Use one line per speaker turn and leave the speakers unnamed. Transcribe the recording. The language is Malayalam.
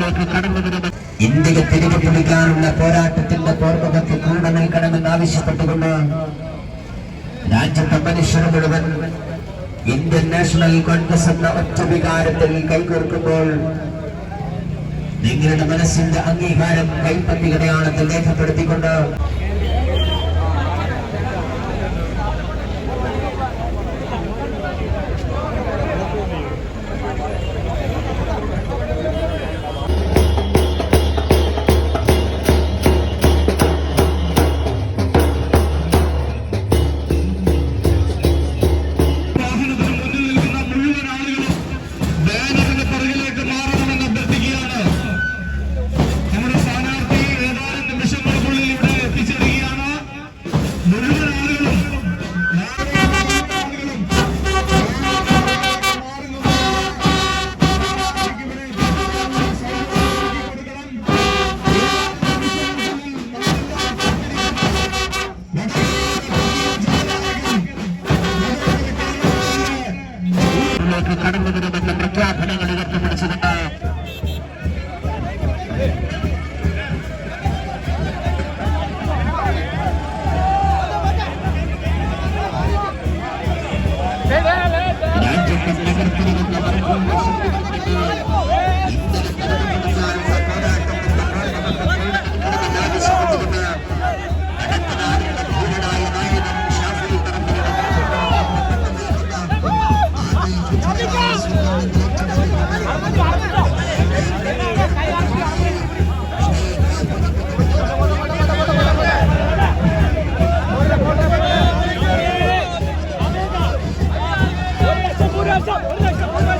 മത്സരത്തിലേക്ക് കടന്നു
ഇന്ത്യയെ തിരികെ പിടിക്കാനുള്ള പോരാട്ടത്തിന്റെ പോർമുഖത്തിൽ കൂടെ നിൽക്കണമെന്ന് ആവശ്യപ്പെട്ടുകൊണ്ട് രാജ്യത്തെ മനുഷ്യർ മുഴുവൻ ഇന്ത്യൻ നാഷണൽ കോൺഗ്രസ് എന്ന ഒറ്റ വികാരത്തിൽ കൈകോർക്കുമ്പോൾ നിങ്ങളുടെ മനസ്സിന്റെ അംഗീകാരം കൈപ്പത്തികടയാളത്തിൽ രേഖപ്പെടുത്തിക്കൊണ്ട് Thank you. お願いします